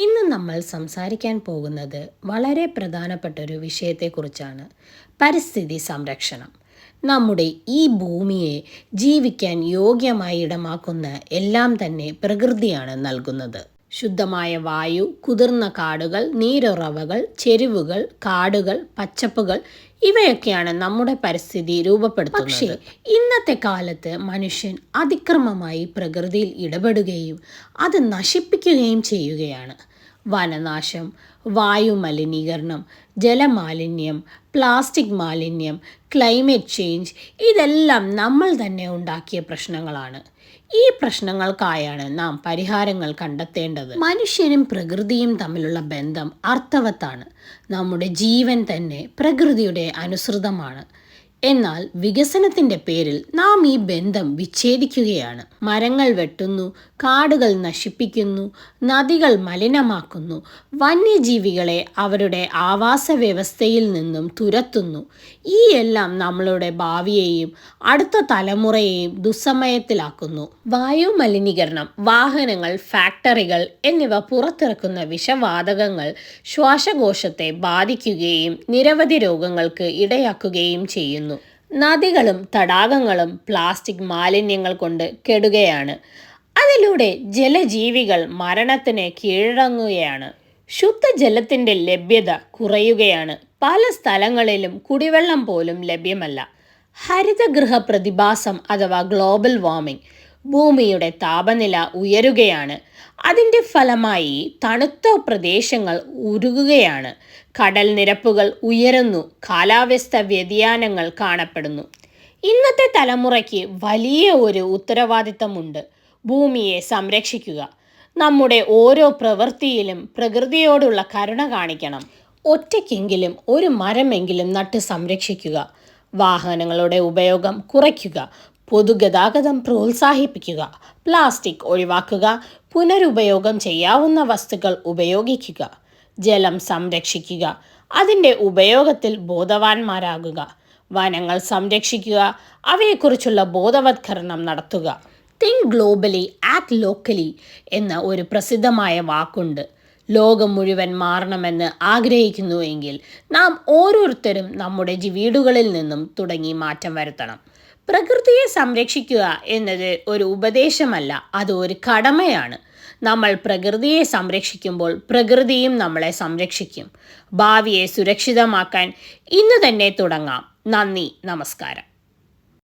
ഇന്ന് നമ്മൾ സംസാരിക്കാൻ പോകുന്നത് വളരെ പ്രധാനപ്പെട്ട ഒരു വിഷയത്തെക്കുറിച്ചാണ്. പരിസ്ഥിതി സംരക്ഷണം. നമ്മുടെ ഈ ഭൂമിയെ ജീവിക്കാൻ യോഗ്യമായി ഇടമാക്കുന്ന എല്ലാം തന്നെ പ്രകൃതിയാണ് നൽകുന്നത്. ശുദ്ധമായ വായു കുതിർന്ന കാടുകൾ നീരുറവകൾ ചെരുവുകൾ കാടുകൾ പച്ചപ്പുകൾ ഇവയൊക്കെയാണ് നമ്മുടെ പരിസ്ഥിതി രൂപപ്പെടുത്തുന്നത്. പക്ഷേ ഇന്നത്തെ കാലത്ത് മനുഷ്യൻ അതിക്രമമായി പ്രകൃതിയിൽ ഇടപെടുകയും അത് നശിപ്പിക്കുകയും ചെയ്യുകയാണ്. വനനാശം വായുമലിനീകരണം ജലമാലിന്യം പ്ലാസ്റ്റിക് മാലിന്യം ക്ലൈമറ്റ് ചേഞ്ച് ഇതെല്ലാം നമ്മൾ തന്നെ ഉണ്ടാക്കിയ പ്രശ്നങ്ങളാണ്. ഈ പ്രശ്നങ്ങൾക്കായാണ് നാം പരിഹാരങ്ങൾ കണ്ടെത്തേണ്ടത്. മനുഷ്യനും പ്രകൃതിയും തമ്മിലുള്ള ബന്ധം അർത്ഥവത്താണ്. നമ്മുടെ ജീവൻ തന്നെ പ്രകൃതിയുടെ അനുസൃതമാണ്. എന്നാൽ വികസനത്തിന്റെ പേരിൽ നാം ഈ ബന്ധം വിച്ഛേദിക്കുകയാണ്. മരങ്ങൾ വെട്ടുന്നു കാടുകൾ നശിപ്പിക്കുന്നു നദികൾ മലിനമാക്കുന്നു. വന്യജീവികളെ അവരുടെ ആവാസ വ്യവസ്ഥയിൽ നിന്നും തുരത്തുന്നു. ഈ എല്ലാം നമ്മളുടെ ഭാവിയെയും അടുത്ത തലമുറയെയും ദുസ്സമയത്തിലാക്കുന്നു. വായു മലിനീകരണം വാഹനങ്ങൾ ഫാക്ടറികൾ എന്നിവ പുറത്തിറക്കുന്ന വിഷവാതകങ്ങൾ ശ്വാസകോശത്തെ ബാധിക്കുകയും നിരവധി രോഗങ്ങൾക്ക് ഇടയാക്കുകയും ചെയ്യുന്നു. നദികളും തടാകങ്ങളും പ്ലാസ്റ്റിക് മാലിന്യങ്ങൾ കൊണ്ട് കെടുകയാണ്. അതിലൂടെ ജലജീവികൾ മരണത്തിന് കീഴടങ്ങുകയാണ്. ശുദ്ധജലത്തിന്റെ ലഭ്യത കുറയുകയാണ്. പല സ്ഥലങ്ങളിലും കുടിവെള്ളം പോലും ലഭ്യമല്ല. ഹരിതഗൃഹ പ്രതിഭാസം അഥവാ ഗ്ലോബൽ വാർമിംഗ് ഭൂമിയുടെ താപനില ഉയരുകയാണ്. അതിന്റെ ഫലമായി തണുത്ത പ്രദേശങ്ങൾ ഉരുകുകയാണ്. കടൽ നിരപ്പുകൾ ഉയരുന്നു. കാലാവസ്ഥ വ്യതിയാനങ്ങൾ കാണപ്പെടുന്നു. ഇന്നത്തെ തലമുറയ്ക്ക് വലിയ ഒരു ഉത്തരവാദിത്തമുണ്ട് ഭൂമിയെ സംരക്ഷിക്കുക. നമ്മുടെ ഓരോ പ്രവൃത്തിയിലും പ്രകൃതിയോടുള്ള കരുണ കാണിക്കണം. ഒറ്റയ്ക്കെങ്കിലും ഒരു മരമെങ്കിലും നട്ട് സംരക്ഷിക്കുക. വാഹനങ്ങളുടെ ഉപയോഗം കുറയ്ക്കുക. പൊതുഗതാഗതം പ്രോത്സാഹിപ്പിക്കുക പ്ലാസ്റ്റിക് ഒഴിവാക്കുക പുനരുപയോഗം ചെയ്യാവുന്ന വസ്തുക്കൾ ഉപയോഗിക്കുക ജലം സംരക്ഷിക്കുക അതിന്റെ ഉപയോഗത്തിൽ ബോധവാന്മാരാകുക വനങ്ങൾ സംരക്ഷിക്കുക അവയെക്കുറിച്ചുള്ള ബോധവത്കരണം നടത്തുക. തിങ്ക് ഗ്ലോബലി ആക്ട് ലോക്കലി എന്ന ഒരു പ്രസിദ്ധമായ വാക്കുണ്ട്. ലോകം മുഴുവൻ മാറണമെന്ന് ആഗ്രഹിക്കുന്നുവെങ്കിൽ നാം ഓരോരുത്തരും നമ്മുടെ വീടുകളിൽ നിന്നും തുടങ്ങി മാറ്റം വരുത്തണം. പ്രകൃതിയെ സംരക്ഷിക്കുക എന്നത് ഒരു ഉപദേശമല്ല അത് ഒരു കടമയാണ്. നമ്മൾ പ്രകൃതിയെ സംരക്ഷിക്കുമ്പോൾ പ്രകൃതിയും നമ്മളെ സംരക്ഷിക്കും. ഭാവിയെ സുരക്ഷിതമാക്കാൻ ഇന്ന് തന്നെ തുടങ്ങാം. നന്ദി നമസ്കാരം.